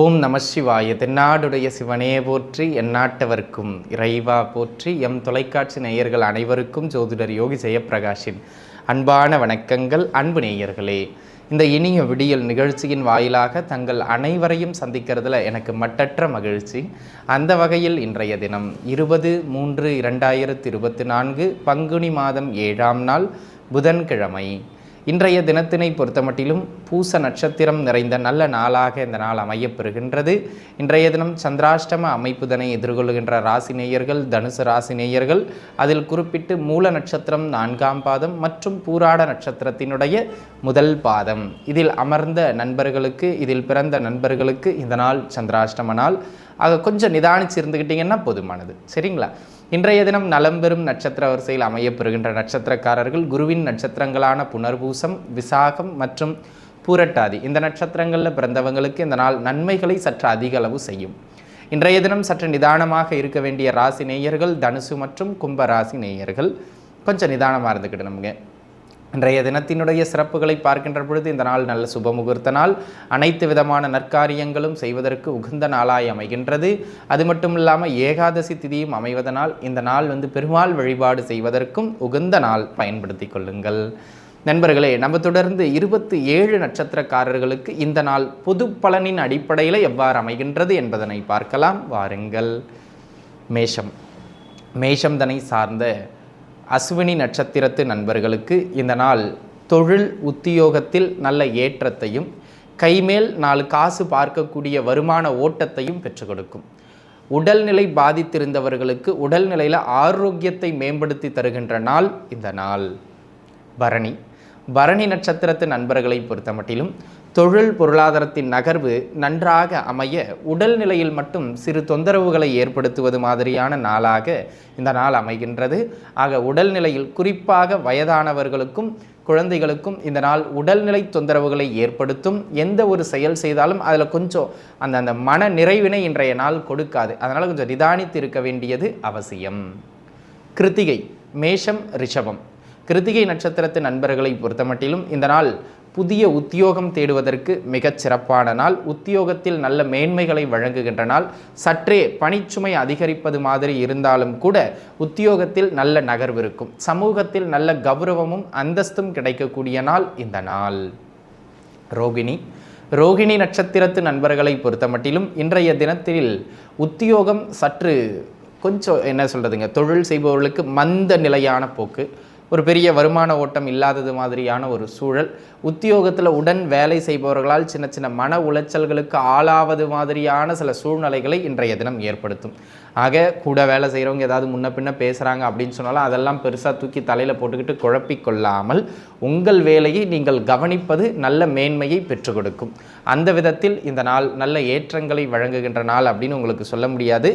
ஓம் நம சிவாய. தென்னாடுடைய சிவனே போற்றி எந்நாட்டவர்க்கும் இறைவா போற்றி எம் தொலைக்காட்சி நேயர்கள் அனைவருக்கும் ஜோதிடர் யோகி ஜெயப்பிரகாஷின் அன்பான வணக்கங்கள். அன்பு நேயர்களே இந்த இனிய விடியல் நிகழ்ச்சியின் வாயிலாக தங்கள் அனைவரையும் சந்திக்கிறதுல எனக்கு மட்டற்ற மகிழ்ச்சி. அந்த வகையில் இன்றைய தினம் இருபது மூன்று இரண்டாயிரத்தி இருபத்தி நான்கு பங்குனி மாதம் ஏழாம் நாள் புதன்கிழமை. இன்றைய தினத்தினை பொறுத்தமட்டிலும் பூச நட்சத்திரம் நிறைந்த நல்ல நாளாக இந்த நாள் அமையப்பெறுகின்றது. இன்றைய தினம் சந்திராஷ்டம அமைப்புதனை எதிர்கொள்கின்ற ராசி நேயர்கள் தனுசு ராசி நேயர்கள் அதில் குறிப்பிட்டு மூல நட்சத்திரம் நான்காம் பாதம் மற்றும் பூராட நட்சத்திரத்தினுடைய முதல் பாதம். இதில் அமர்ந்த நண்பர்களுக்கு இதில் பிறந்த நண்பர்களுக்கு இந்த நாள் சந்திராஷ்டம நாள். ஆக கொஞ்சம் நிதானிச்சு இருந்துக்கிட்டிங்கன்னா போதுமானது. சரிங்களா? இன்றைய தினம் நலம் பெறும் நட்சத்திர வரிசையில் அமையப்பெறுகின்ற நட்சத்திரக்காரர்கள் குருவின் நட்சத்திரங்களான புனர்பூசம் விசாகம் மற்றும் பூரட்டாதி. இந்த நட்சத்திரங்களில் பிறந்தவங்களுக்கு இந்த நாள் நன்மைகளை சற்று அதிக அளவு செய்யும். இன்றைய தினம் சற்று நிதானமாக இருக்க வேண்டிய ராசி நேயர்கள் தனுசு மற்றும் கும்ப ராசி நேயர்கள் கொஞ்சம் நிதானமாக இருந்துக்கிட்டு நமக்கு இன்றைய தினத்தினுடைய சிறப்புகளை பார்க்கின்ற பொழுது இந்த நாள் நல்ல சுப முகூர்த்த நாள். அனைத்து விதமான நற்காரியங்களும் செய்வதற்கு உகந்த நாளாய் அமைகின்றது. அது மட்டும் இல்லாமல் ஏகாதசி திதியும் அமைவதனால் இந்த நாள் வந்து பெருமாள் வழிபாடு செய்வதற்கும் உகந்த நாள் பயன்படுத்தி கொள்ளுங்கள். நண்பர்களே நம்ம தொடர்ந்து இருபத்தி ஏழு நட்சத்திரக்காரர்களுக்கு இந்த நாள் பொது பலனின் அடிப்படையில் எவ்வாறு அமைகின்றது என்பதனை பார்க்கலாம். வாருங்கள். மேஷம். மேஷம் தனை சார்ந்த அஸ்வினி நட்சத்திரத்து நண்பர்களுக்கு இந்த நாள் தொழில் உத்தியோகத்தில் நல்ல ஏற்றத்தையும் கைமேல் நாலு காசு பார்க்கக்கூடிய வருமான ஓட்டத்தையும் பெற்றுக் கொடுக்கும். உடல்நிலை பாதித்திருந்தவர்களுக்கு உடல்நிலையில் ஆரோக்கியத்தை மேம்படுத்தி தருகின்ற நாள் இந்த நாள். பரணி. பரணி நட்சத்திரத்து நண்பர்களை பொறுத்தமட்டிலும் தொழில் பொருளாதாரத்தின் நகர்வு நன்றாக அமைய உடல்நிலையில் மட்டும் சிறு தொந்தரவுகளை ஏற்படுத்துவது மாதிரியான நாளாக இந்த நாள் அமைகின்றது. ஆக உடல்நிலையில் குறிப்பாக வயதானவர்களுக்கும் குழந்தைகளுக்கும் இந்த நாள் உடல்நிலை தொந்தரவுகளை ஏற்படுத்தும். எந்த ஒரு செயல் செய்தாலும் அதில் கொஞ்சம் அந்த அந்த மன நிறைவினை இன்றைய நாள் கொடுக்காது. அதனால் கொஞ்சம் நிதானித்து இருக்க வேண்டியது அவசியம். கிருத்திகை மேஷம் ரிஷபம். கிருத்திகை நட்சத்திரத்து நண்பர்களை பொறுத்தமட்டிலும் இந்த நாள் புதிய உத்தியோகம் தேடுவதற்கு மிகச் சிறப்பான நாள். உத்தியோகத்தில் நல்ல மேன்மைகளை வழங்குகின்ற நாள். சற்றே பணிச்சுமை அதிகரிப்பது மாதிரி இருந்தாலும் கூட உத்தியோகத்தில் நல்ல நகர்வு இருக்கும். சமூகத்தில் நல்ல கௌரவமும் அந்தஸ்தும் கிடைக்கக்கூடிய நாள் இந்த நாள். ரோகிணி. ரோகிணி நட்சத்திரத்து நண்பர்களை பொறுத்தமட்டிலும் இன்றைய தினத்தில் உத்தியோகம் சற்று கொஞ்சம் என்ன சொல்கிறதுங்க தொழில் செய்பவர்களுக்கு மந்த நிலையான போக்கு. ஒரு பெரிய வருமான ஓட்டம் இல்லாதது மாதிரியான ஒரு சூழல். உத்தியோகத்தில் உடன் வேலை செய்பவர்களால் சின்ன சின்ன மன உளைச்சல்களுக்கு ஆளாவது மாதிரியான சில சூழ்நிலைகளை இன்றைய தினம் ஏற்படுத்தும். ஆக கூட வேலை செய்கிறவங்க ஏதாவது முன்ன பின்ன பேசுகிறாங்க அப்படின்னு சொன்னாலும் அதெல்லாம் பெருசாக தூக்கி தலையில் போட்டுக்கிட்டு குழப்பிக் கொள்ளாமல் உங்கள் வேலையை நீங்கள் கவனிப்பது நல்ல மேன்மையை பெற்றுக் கொடுக்கும். அந்த விதத்தில் இந்த நாள் நல்ல ஏற்றங்களை வழங்குகின்ற நாள் அப்படின்னு உங்களுக்கு சொல்ல முடியாது.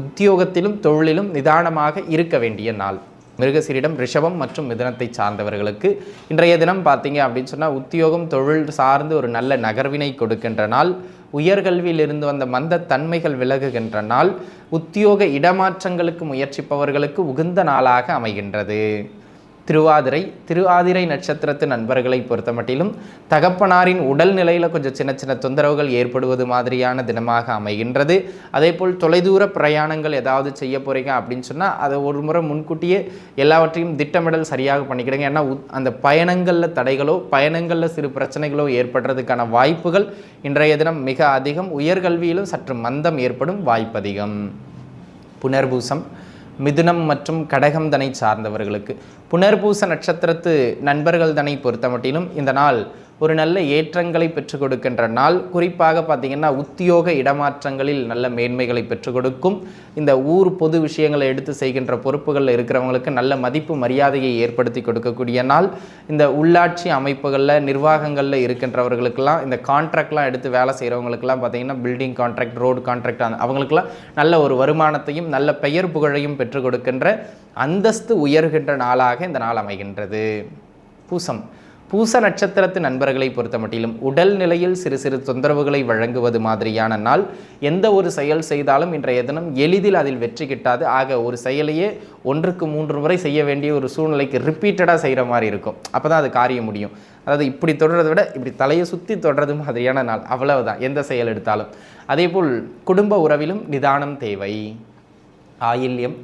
உத்தியோகத்திலும் தொழிலிலும் நிதானமாக இருக்க வேண்டிய நாள். மிருகசீரிடம் ரிஷபம் மற்றும் மிதனத்தை சார்ந்தவர்களுக்கு இன்றைய தினம் பார்த்தீங்க அப்படின்னு சொன்னால் உத்தியோகம் தொழில் சார்ந்து ஒரு நல்ல நகர்வினை கொடுக்கின்ற நாள் உயர்கல்வியில் இருந்து வந்த மந்த தன்மைகள் விலகுகின்ற நாள் உத்தியோக இடமாற்றங்களுக்கு முயற்சிப்பவர்களுக்கு உகந்த நாளாக அமைகின்றது. திருவாதிரை திருவாதிரை நட்சத்திரத்து நண்பர்களை பொறுத்தமட்டிலும் தகப்பனாரின் உடல் நிலையில் கொஞ்சம் சின்ன சின்ன தொந்தரவுகள் ஏற்படுவது மாதிரியான தினமாக அமைகின்றது. அதே போல் தொலைதூர பிரயாணங்கள் ஏதாவது செய்ய போகிறீங்க அப்படின்னு சொன்னால் அதை ஒரு முறை முன்கூட்டியே எல்லாவற்றையும் திட்டமிடல் சரியாக பண்ணிக்கிடுங்க. ஏன்னா அந்த பயணங்களில் தடைகளோ பயணங்களில் சிறு பிரச்சனைகளோ ஏற்படுறதுக்கான வாய்ப்புகள் இன்றைய தினம் மிக அதிகம். உயர்கல்வியிலும் சற்று மந்தம் ஏற்படும் வாய்ப்பு அதிகம் புனர்பூசம். மிதுனம் மற்றும் கடகம் தனை சார்ந்தவர்களுக்கு. புனர்பூச நட்சத்திரத்து நண்பர்கள் தனை பொறுத்தமட்டிலும் இந்த நாள் ஒரு நல்ல ஏற்றங்களை பெற்றுக் கொடுக்கின்ற நாள். குறிப்பாக பார்த்திங்கன்னா உத்தியோக இடமாற்றங்களில் நல்ல மேன்மைகளை பெற்றுக் கொடுக்கும். இந்த ஊர் பொது விஷயங்களை எடுத்து செய்கின்ற பொறுப்புகளில் இருக்கிறவங்களுக்கு நல்ல மதிப்பு மரியாதையை ஏற்படுத்தி கொடுக்கக்கூடிய நாள். இந்த உள்ளாட்சி அமைப்புகளில் நிர்வாகங்களில் இருக்கின்றவர்களுக்கெல்லாம் இந்த கான்ட்ராக்ட்லாம் எடுத்து வேலை செய்கிறவங்களுக்கெல்லாம் பார்த்திங்கன்னா பில்டிங் கான்ட்ராக்ட் ரோடு கான்ட்ராக்ட் அவங்களுக்கெல்லாம் நல்ல ஒரு வருமானத்தையும் நல்ல பெயர் புகழையும் பெற்றுக் கொடுக்கின்ற அந்தஸ்து உயர்கின்ற நாளாக இந்த நாள் அமைகின்றது. பூசம். பூச நட்சத்திரத்து நண்பர்களை பொறுத்த மட்டிலும் உடல் நிலையில் சிறு சிறு தொந்தரவுகளை வழங்குவது மாதிரியான நாள். எந்த ஒரு செயல் செய்தாலும் இன்றைய தினம் எளிதில் அதில் வெற்றி கிட்டாது. ஆக ஒரு செயலையே ஒன்றுக்கு மூன்று முறை செய்ய வேண்டிய ஒரு சூழ்நிலைக்கு ரிப்பீட்டடாக செய்கிற மாதிரி இருக்கும். அப்போ தான் அது காரியம் முடியும். அதாவது இப்படி தொடர்றதை விட இப்படி தலையை சுற்றி தொடர்றது மாதிரியான நாள். அவ்வளவுதான். எந்த செயல் எடுத்தாலும். அதேபோல் குடும்ப உறவிலும் நிதானம் தேவை. ஆயில்யம்.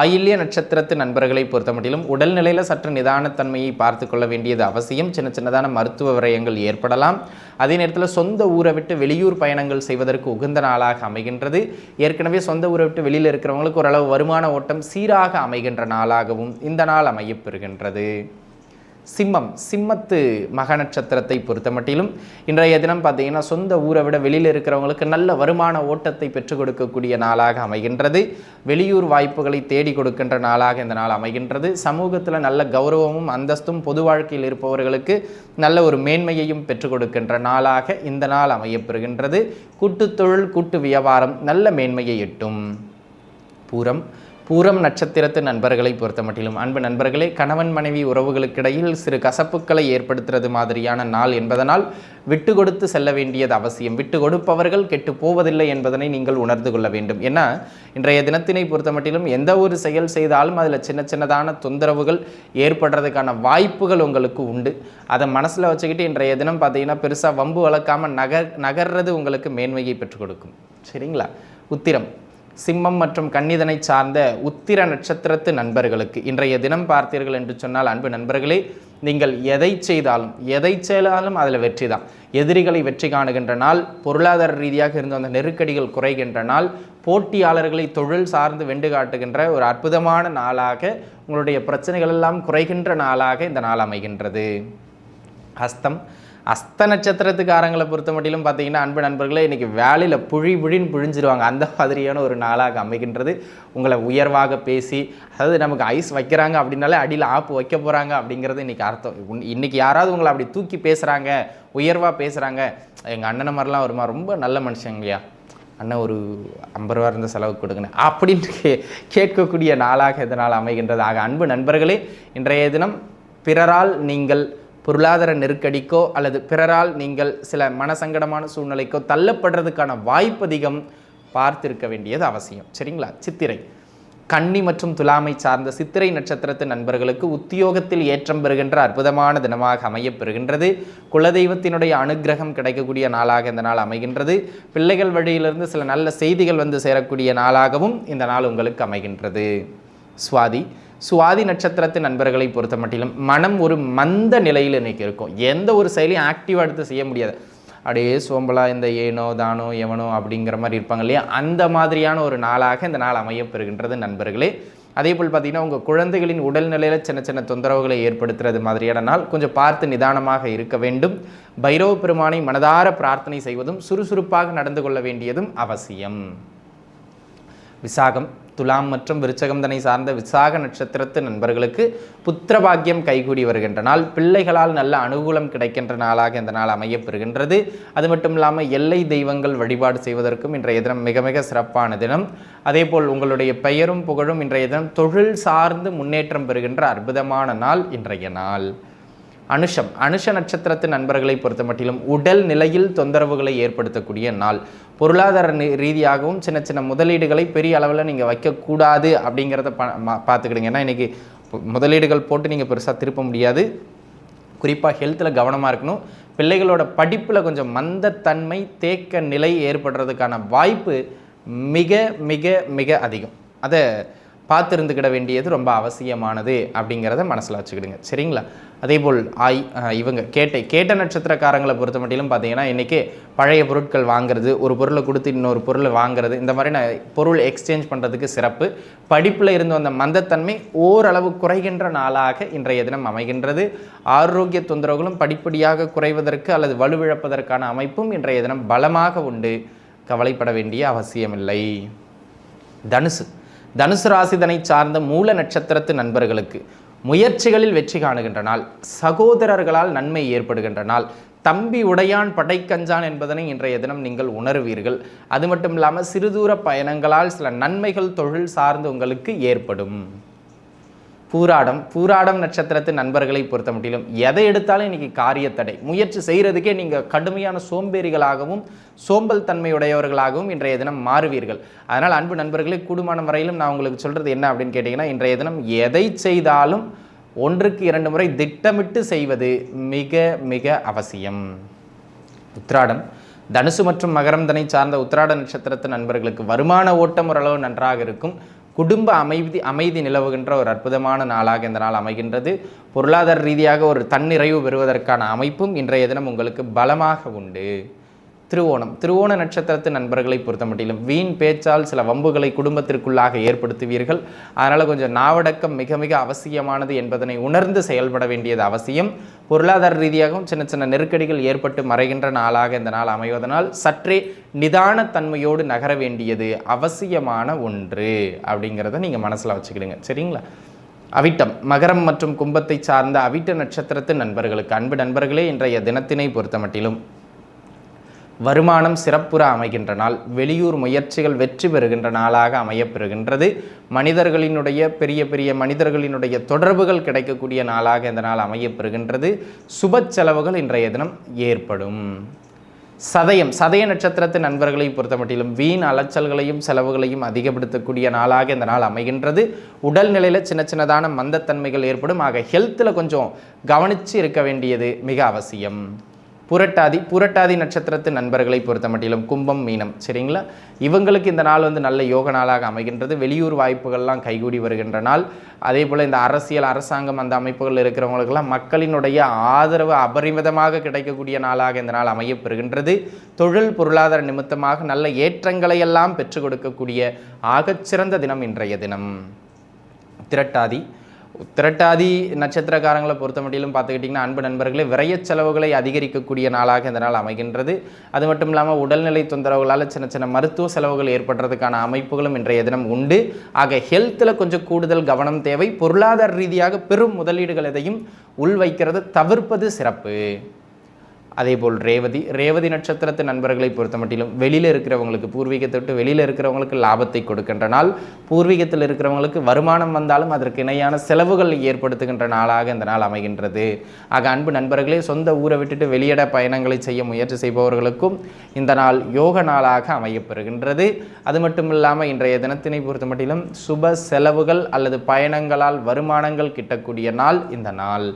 ஆயில்ய நட்சத்திரத்து நண்பர்களை பொறுத்த மட்டிலும் உடல்நிலையில் சற்று நிதானத்தன்மையை பார்த்து கொள்ள வேண்டியது அவசியம். சின்ன சின்னதான மருத்துவ விரயங்கள் ஏற்படலாம். அதே நேரத்தில் சொந்த ஊரை விட்டு வெளியூர் பயணங்கள் செய்வதற்கு உகந்த நாளாக அமைகின்றது. ஏற்கனவே சொந்த ஊரை விட்டு வெளியில் இருக்கிறவங்களுக்கு ஓரளவு வருமான ஓட்டம் சீராக அமைகின்ற நாளாகவும் இந்த நாள் அமையப்பெறுகின்றது சிம்மம் சிம்மத்து மக நட்சத்திரத்தை பொறுத்த மட்டிலும் இன்றைய தினம் பார்த்தீங்கன்னா சொந்த ஊரை விட வெளியில் இருக்கிறவங்களுக்கு நல்ல வருமான ஓட்டத்தை பெற்றுக் கொடுக்கக்கூடிய நாளாக அமைகின்றது. வெளியூர் வாய்ப்புகளை தேடி கொடுக்கின்ற நாளாக இந்த நாள் அமைகின்றது. சமூகத்தில் நல்ல கௌரவமும் அந்தஸ்தும் பொது வாழ்க்கையில் இருப்பவர்களுக்கு நல்ல ஒரு மேன்மையையும் பெற்றுக் கொடுக்கின்ற நாளாக இந்த நாள் அமையப்பெறுகின்றது. கூட்டுத்தொழில் கூட்டு வியாபாரம் நல்ல மேன்மையை எட்டும். பூரம் பூரம் நட்சத்திரத்து நண்பர்களை பொறுத்த மட்டிலும் அன்பு நண்பர்களே கணவன் மனைவி உறவுகளுக்கிடையில் சிறு கசப்புக்களை ஏற்படுத்துறது மாதிரியான நாள் என்பதனால் விட்டு கொடுத்து செல்ல வேண்டியது அவசியம். விட்டு கொடுப்பவர்கள் கெட்டு போவதில்லை என்பதனை நீங்கள் உணர்ந்து கொள்ள வேண்டும். ஏன்னா இன்றைய தினத்தினை பொறுத்த மட்டிலும் எந்த ஒரு செயல் செய்தாலும் அதில் சின்ன சின்னதான தொந்தரவுகள் ஏற்படுறதுக்கான வாய்ப்புகள் உங்களுக்கு உண்டு. அதை மனசில் வச்சுக்கிட்டு இன்றைய தினம் பார்த்தீங்கன்னா பெருசாக வம்பு வளர்க்காமல் நகர் நகர்றது உங்களுக்கு மேன்மையை பெற்றுக் கொடுக்கும். சரிங்களா? உத்திரம். சிம்மம் மற்றும் கன்னிதனை சார்ந்த உத்திர நட்சத்திரத்து நண்பர்களுக்கு. இன்றைய தினம் பார்த்தீர்கள் என்று சொன்னால் அன்பு நண்பர்களே நீங்கள் எதை செய்தாலும் எதை செய்தாலும் அதில் வெற்றி தான். எதிரிகளை வெற்றி காணுகின்ற நாள் பொருளாதார ரீதியாக இருந்த அந்த நெருக்கடிகள் குறைகின்ற நாள் போட்டியாளர்களை தொழில் சார்ந்து வெண்டு காட்டுகின்ற ஒரு அற்புதமான நாளாக உங்களுடைய பிரச்சனைகள் எல்லாம் குறைகின்ற நாளாக இந்த நாள் அமைகின்றது. ஹஸ்தம் அஸ்த நட்சத்திரத்துக்காரங்களை பொறுத்த மட்டிலும் பார்த்தீங்கன்னா அன்பு நண்பர்களே இன்றைக்கி வேலையில் புழி புழின்னு புழிஞ்சிருவாங்க. அந்த மாதிரியான ஒரு நாளாக அமைகின்றது. உங்களை உயர்வாக பேசி அதாவது நமக்கு ஐஸ் வைக்கிறாங்க அப்படின்னாலே அடியில் ஆப்பு வைக்க போகிறாங்க அப்படிங்கிறது இன்றைக்கி அர்த்தம். இன்றைக்கி யாராவது உங்களை அப்படி தூக்கி பேசுகிறாங்க உயர்வாக பேசுகிறாங்க எங்கள் அண்ணனை மாதிரிலாம் வருமா? ரொம்ப நல்ல மனுஷங்கய்யா அண்ணன் ஒரு ஐம்பது ரூபா இருந்த செலவு கொடுக்கணும். அப்படின்னு கே கேட்கக்கூடிய நாளாக இதனால் அமைகின்றது. ஆக அன்பு நண்பர்களே இன்றைய தினம் பிறரால் நீங்கள் பொருளாதார நெருக்கடிக்கோ அல்லது பிறரால் நீங்கள் சில மனசங்கடமான சூழ்நிலைக்கோ தள்ளப்படுறதுக்கான வாய்ப்பு அதிகம் பார்த்திருக்க வேண்டியது அவசியம். சரிங்களா? சித்திரை. கன்னி மற்றும் துலாமை சார்ந்த சித்திரை நட்சத்திரத்து நண்பர்களுக்கு உத்தியோகத்தில் ஏற்றம் பெறுகின்ற அற்புதமான தினமாக அமையப் பெறுகின்றது. குலதெய்வத்தினுடைய அனுக்கிரகம் கிடைக்கக்கூடிய நாளாக இந்த நாள் அமைகின்றது. பிள்ளைகள் வழியிலிருந்து சில நல்ல செய்திகள் வந்து சேரக்கூடிய நாளாகவும் இந்த நாள் உங்களுக்கு அமைகின்றது. சுவாதி சுவாதி நட்சத்திரத்து நண்பர்களை பொறுத்த மட்டிலும் மனம் ஒரு மந்த நிலையில் இன்னைக்கு இருக்கும். எந்த ஒரு செயலையும் ஆக்டிவாக எடுத்து செய்ய முடியாது. அப்படியே சோம்பலா இந்த ஏனோ தானோ எவனோ அப்படிங்கிற மாதிரி இருப்பாங்க இல்லையா? அந்த மாதிரியான ஒரு நாளாக இந்த நாள் அமையப்பெறுகின்றது நண்பர்களே. அதே போல் பார்த்தீங்கன்னா உங்கள் குழந்தைகளின் உடல்நிலையில் சின்ன சின்ன தொந்தரவுகளை ஏற்படுத்துறது மாதிரியான நாள் கொஞ்சம் பார்த்து நிதானமாக இருக்க வேண்டும். பைரவ பெருமானை மனதார பிரார்த்தனை செய்வதும் சுறுசுறுப்பாக நடந்து கொள்ள வேண்டியதும் அவசியம். விசாகம் துலாம் மற்றும் விருச்சகம் தனை சார்ந்த விசாக நட்சத்திரத்து நண்பர்களுக்கு புத்திரபாக்கியம் கைகூடி வருகின்ற நாள். பிள்ளைகளால் நல்ல அனுகூலம் கிடைக்கின்ற நாளாக இந்த நாள் அமையப்பெறுகின்றது. அது மட்டும் இல்லாமல் எல்லை தெய்வங்கள் வழிபாடு செய்வதற்கும் இன்றைய தினம் மிக மிக சிறப்பான தினம். அதேபோல் உங்களுடைய பெயரும் புகழும் இன்றைய தினம் தொழில் சார்ந்து முன்னேற்றம் பெறுகின்ற அற்புதமான நாள் இன்றைய நாள். அனுஷம். அனுஷ நட்சத்திரத்தின் நண்பர்களை பொறுத்த மட்டிலும் உடல் நிலையில் தொந்தரவுகளை ஏற்படுத்தக்கூடிய நாள். பொருளாதார ரீதியாகவும் சின்ன சின்ன முதலீடுகளை பெரிய அளவில் நீங்கள் வைக்கக்கூடாது அப்படிங்கிறத பா மா- பார்த்துக்கிடுங்க. ஏன்னா இன்றைக்கி முதலீடுகள் போட்டு நீங்கள் பெருசாக திருப்ப முடியாது. குறிப்பாக ஹெல்த்தில் கவனமாக இருக்கணும். பிள்ளைகளோட படிப்பில் கொஞ்சம் மந்தத்தன்மை தேக்க நிலை ஏற்படுறதுக்கான வாய்ப்பு மிக மிக மிக அதிகம். அதை பார்த்துருந்துக்கிட வேண்டியது ரொம்ப அவசியமானது அப்படிங்கிறத மனசில் வச்சுக்கிடுங்க. சரிங்களா? அதேபோல் ஆய் இவங்க கேட்டை கேட்ட நட்சத்திரக்காரங்களை பொறுத்த மட்டிலும் பார்த்தீங்கன்னா இன்றைக்கி பழைய பொருட்கள் வாங்குறது ஒரு பொருளை கொடுத்து இன்னொரு பொருளை வாங்குறது இந்த மாதிரி நான் பொருள் எக்ஸ்சேஞ்ச் பண்ணுறதுக்கு சிறப்பு. படிப்பில் இருந்து வந்த மந்தத்தன்மை ஓரளவு குறைகின்ற நாளாக இன்றைய தினம் அமைகின்றது. ஆரோக்கிய தொந்தரவுகளும் படிப்படியாக குறைவதற்கு அல்லது வலுவிழப்பதற்கான அமைப்பும் இன்றைய தினம் பலமாக உண்டு. கவலைப்பட வேண்டிய அவசியமில்லை. தனுசு. தனுசு ராசிதனை சார்ந்த மூல நட்சத்திரத்து நண்பர்களுக்கு முயற்சிகளில் வெற்றி காணுகின்ற நாள் சகோதரர்களால் நன்மை ஏற்படுகின்ற நாள் தம்பி உடையான் படைக்கஞ்சான் என்பதனை இன்றைய தினம் நீங்கள் உணர்வீர்கள். அது மட்டும் இல்லாமல் சிறுதூர பயணங்களால் சில நன்மைகள் தொழில் சார்ந்து உங்களுக்கு ஏற்படும். பூராடம் பூராடம் நட்சத்திரத்து நண்பர்களை பொறுத்த மட்டிலும் எதை எடுத்தாலும் இன்னைக்கு காரியத்தடை முயற்சி செய்கிறதுக்கே நீங்கள் கடுமையான சோம்பேறிகளாகவும் சோம்பல் தன்மையுடையவர்களாகவும் இன்றைய தினம் மாறுவீர்கள். அதனால் அன்பு நண்பர்களே கூடுமான வரையிலும் நான் உங்களுக்கு சொல்கிறது என்ன அப்படின்னு கேட்டிங்கன்னா இன்றைய தினம் எதை செய்தாலும் ஒன்றுக்கு இரண்டு முறை திட்டமிட்டு செய்வது மிக மிக அவசியம். உத்ராடம் தனுசு மற்றும் மகரம் தனை சார்ந்த உத்திராட நட்சத்திரத்து நண்பர்களுக்கு வருமான ஓட்டம் ஓரளவு நன்றாக இருக்கும். குடும்ப அமைதி அமைதி நிலவுகின்ற ஒரு அற்புதமான நாளாக இந்த நாள் அமைகின்றது. பொருளாதார ரீதியாக ஒரு தன்னிறைவு பெறுவதற்கான அமைப்பும் இன்றைய தினம் உங்களுக்கு பலமாக உண்டு. திருவோணம். திருவோண நட்சத்திரத்து நண்பர்களை பொறுத்த மட்டிலும் வீண் பேச்சால் சில வம்புகளை குடும்பத்திற்குள்ளாக ஏற்படுத்துவீர்கள். அதனால் கொஞ்சம் நாவடக்கம் மிக மிக அவசியமானது என்பதனை உணர்ந்து செயல்பட வேண்டியது அவசியம். பொருளாதார ரீதியாகவும் சின்ன சின்ன நெருக்கடிகள் ஏற்பட்டு மறைகின்ற நாளாக இந்த நாள் அமைவதனால் சற்றே நிதானத்தன்மையோடு நகர வேண்டியது அவசியமான ஒன்று அப்படிங்கிறத நீங்கள் மனசில் வச்சுக்கிடுங்க. சரிங்களா? அவிட்டம். மகரம் மற்றும் கும்பத்தை சார்ந்த அவிட்ட நட்சத்திரத்து நண்பர்களுக்கு அன்பு நண்பர்களே இன்றைய தினத்தினை பொறுத்தமட்டிலும் வருமானம் சிறப்புற அமைகின்ற நாள் வெளியூர் முயற்சிகள் வெற்றி பெறுகின்ற நாளாக அமையப்பெறுகின்றது. மனிதர்களினுடைய பெரிய பெரிய மனிதர்களினுடைய தொடர்புகள் கிடைக்கக்கூடிய நாளாக இந்த நாள் அமையப்பெறுகின்றது. சுப செலவுகள் இன்றைய தினம் ஏற்படும். சதயம் சதய நட்சத்திரத்தின் நண்பர்களை பொறுத்தமட்டிலும் வீண் அலைச்சல்களையும் செலவுகளையும் அதிகப்படுத்தக்கூடிய நாளாக இந்த நாள் அமைகின்றது. உடல்நிலையில் சின்ன சின்னதான மந்தத்தன்மைகள் ஏற்படும். ஆக ஹெல்த்தில் கொஞ்சம் கவனித்து இருக்க வேண்டியது மிக அவசியம். புரட்டாதி புரட்டாதி நட்சத்திரத்து நண்பர்களை பொறுத்த மட்டிலும் கும்பம் மீனம் சரிங்களா? இவங்களுக்கு இந்த நாள் வந்து நல்ல யோக நாளாக அமைகின்றது. வெளியூர் வாய்ப்புகள்லாம் கைகூடி வருகின்ற நாள். அதே போல் இந்த அரசியல் அரசாங்கம் அந்த அமைப்புகள் இருக்கிறவங்களுக்கெல்லாம் மக்களினுடைய ஆதரவு அபரிமிதமாக கிடைக்கக்கூடிய நாளாக இந்த நாள் அமையப்பெறுகின்றது. தொழில் பொருளாதார நிமித்தமாக நல்ல ஏற்றங்களை எல்லாம் பெற்றுக் கொடுக்கக்கூடிய ஆகச்சிறந்த தினம் இன்றைய தினம். திரட்டாதி திரட்டாதி நட்சத்திரக்காரங்களை பொறுத்த மட்டிலும் பார்த்துக்கிட்டிங்கன்னா அன்பு நண்பர்களே விரைய செலவுகளை அதிகரிக்கக்கூடிய நாளாக இந்த நாள் அமைகின்றது. அது மட்டும் இல்லாமல் உடல்நிலை தொந்தரவுகளால் சின்ன சின்ன மருத்துவ செலவுகள் ஏற்படுறதுக்கான அமைப்புகளும் இன்றைய தினம் உண்டு. ஆக ஹெல்த்தில் கொஞ்சம் கூடுதல் கவனம் தேவை. பொருளாதார ரீதியாக பெரும் முதலீடுகள் எதையும் உள்வைக்கிறது தவிர்ப்பது சிறப்பு. அதேபோல் ரேவதி ரேவதி நட்சத்திரத்து நண்பர்களை பொறுத்த மட்டிலும் வெளியில் இருக்கிறவங்களுக்கு பூர்வீகத்தை விட்டு வெளியில் இருக்கிறவங்களுக்கு லாபத்தை கொடுக்கின்ற நாள் பூர்வீகத்தில் இருக்கிறவங்களுக்கு வருமானம் வந்தாலும் அதற்கு இணையான செலவுகள் ஏற்படுத்துகின்ற நாளாக இந்த நாள் அமைகின்றது. ஆக அன்பு நண்பர்களே சொந்த ஊரை விட்டுட்டு வெளியிட பயணங்களை செய்ய முயற்சி செய்பவர்களுக்கும் இந்த நாள் யோக நாளாக அமையப்பெறுகின்றது. அது மட்டும் இல்லாமல் இன்றைய தினத்தினை பொறுத்த மட்டிலும் சுப செலவுகள் அல்லது பயணங்களால் வருமானங்கள் கிட்டக்கூடிய நாள் இந்த நாள்.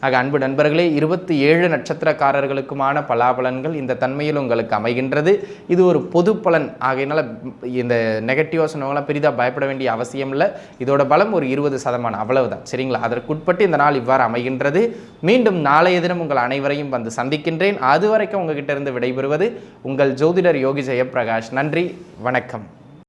ஆக அன்பு நண்பர்களே இருபத்தி ஏழு நட்சத்திரக்காரர்களுக்குமான பலாபலன்கள் இந்த தன்மையில் உங்களுக்கு அமைகின்றது. இது ஒரு பொது பலன். ஆகையினால இந்த நெகட்டிவாக சொன்னவங்களாம் பெரிதாக பயப்பட வேண்டிய அவசியம் இல்லை. இதோட பலம் ஒரு இருபது சதமானம். அவ்வளவுதான். சரிங்களா? அதற்குட்பட்டு இந்த நாள் இவ்வாறு அமைகின்றது. மீண்டும் நாளைய தினம் உங்கள் அனைவரையும் வந்து சந்திக்கின்றேன். அது வரைக்கும் உங்ககிட்ட இருந்து விடைபெறுவது உங்கள் ஜோதிடர் யோகி ஜெயப்பிரகாஷ். நன்றி. வணக்கம்.